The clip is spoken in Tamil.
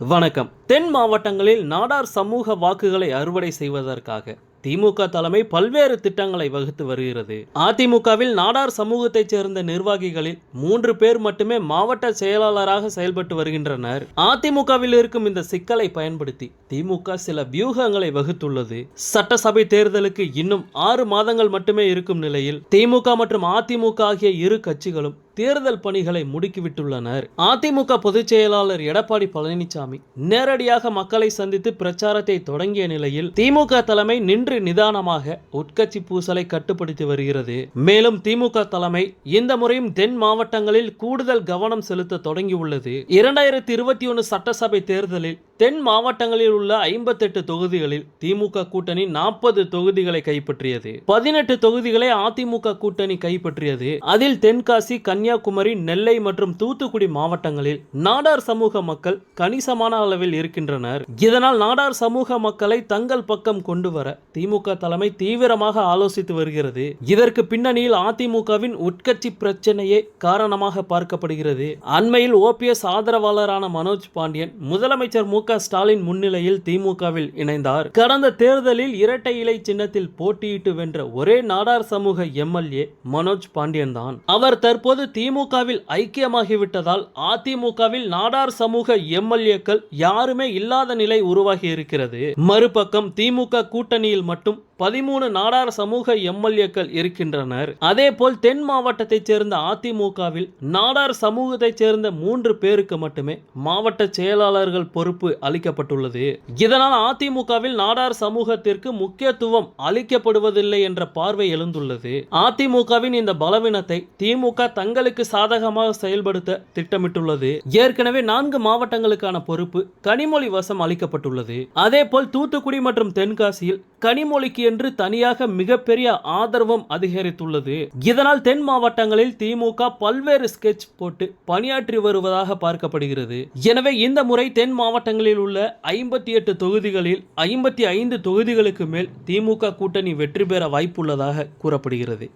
வணக்கம். தென் மாவட்டங்களில் நாடார் சமூக வாக்குகளை அறுவடை செய்வதற்காக திமுக தலைமை பல்வேறு திட்டங்களை வகுத்து வருகிறது. அதிமுகவில் நாடார் சமூகத்தைச் சேர்ந்த நிர்வாகிகளில் மூன்று பேர் மட்டுமே மாவட்ட செயலாளராக செயல்பட்டு வருகின்றனர். அதிமுகவில் இருக்கும் இந்த சிக்கலை பயன்படுத்தி திமுக சில வியூகங்களை வகுத்துள்ளது. சட்டசபை தேர்தலுக்கு இன்னும் ஆறு மாதங்கள் மட்டுமே இருக்கும் நிலையில் திமுக மற்றும் அதிமுக ஆகிய இரு கட்சிகளும் தேர்தல் பணிகளை முடுக்கிவிட்டுள்ளனர். அதிமுக பொதுச் செயலாளர் எடப்பாடி பழனிசாமி நேரடியாக மக்களை சந்தித்து பிரச்சாரத்தை தொடங்கிய நிலையில் திமுக தலைமை நின்று நிதானமாக உட்கட்சி பூசலை கட்டுப்படுத்தி வருகிறது. மேலும் திமுக தலைமை இந்த முறையும் தென் மாவட்டங்களில் கூடுதல் கவனம் செலுத்த தொடங்கியுள்ளது. இரண்டாயிரத்தி இருபத்தி ஒன்று சட்டசபை தேர்தலில் தென் மாவட்டங்களில் உள்ள ஐம்பத்தெட்டு தொகுதிகளில் திமுக கூட்டணி நாற்பது தொகுதிகளை கைப்பற்றியது. பதினெட்டு தொகுதிகளை அதிமுக கூட்டணி கைப்பற்றியது. அதில் தென்காசி கன்னியாகுமரி நெல்லை மற்றும் தூத்துக்குடி மாவட்டங்களில் நாடார் சமூக மக்கள் கணிசமான அளவில் இருக்கின்றனர். இதனால் நாடார் சமூக மக்களை தங்கள் பக்கம் கொண்டு வர திமுக தலைமை தீவிரமாக ஆலோசித்து வருகிறது. இதற்கு பின்னணியில் அதிமுகவின் உட்கட்சி பிரச்சனையே காரணமாக பார்க்கப்படுகிறது. அண்மையில் ஓபிஎஸ் ஆதரவாளரான மனோஜ் பாண்டியன் முதலமைச்சர் மு க ஸ்டாலின் முன்னிலையில் திமுகவில் இணைந்தார். கடந்த தேர்தலில் இரட்டை இலை சின்னத்தில் போட்டியிட்டு வென்ற ஒரே நாடார் சமூக எம்எல்ஏ மனோஜ் பாண்டியன் தான் அவர் தற்போது திமுகவில் ஐக்கியமாகிவிட்டதால் அதிமுகவில் நாடார் சமூக எம்எல்ஏக்கள் யாருமே இல்லாத நிலை உருவாகி இருக்கிறது மறுபக்கம் திமுக கூட்டணியில் மட்டும் பதிமூணு நாடார் சமூக எம்எல்ஏக்கள் இருக்கின்றனர். அதேபோல் தென் மாவட்டத்தைச் சேர்ந்த அதிமுகவில் நாடார் சமூகத்தைச் சேர்ந்த மூன்று பேருக்கு மட்டுமே மாவட்ட செயலாளர்கள் பொறுப்பு அளிக்கப்பட்டுள்ளது. இதனால் அதிமுகவில் நாடார் சமூகத்திற்கு முக்கியத்துவம் அளிக்கப்படுவதில்லை என்ற பார்வை எழுந்துள்ளது. அதிமுகவின் இந்த பலவீனத்தை திமுக தங்களுக்கு சாதகமாக செயல்படுத்த திட்டமிட்டுள்ளது. ஏற்கனவே நான்கு மாவட்டங்களுக்கான பொறுப்பு கனிமொழி வசம் அளிக்கப்பட்டுள்ளது. அதேபோல் தூத்துக்குடி மற்றும் தென்காசியில் கனிமொழிக்கு என்று தனியாக மிகப்பெரிய ஆதரவும் அதிகரித்துள்ளது. இதனால் தென் மாவட்டங்களில் திமுக பல்வேறு ஸ்கெட்ச் போட்டு பணியாற்றி வருவதாக பார்க்கப்படுகிறது. எனவே இந்த முறை தென் மாவட்டங்களில் உள்ள ஐம்பத்தி எட்டு தொகுதிகளில் ஐம்பத்தி ஐந்து தொகுதிகளுக்கு மேல் திமுக கூட்டணி வெற்றி பெற வாய்ப்புள்ளதாக கூறப்படுகிறது.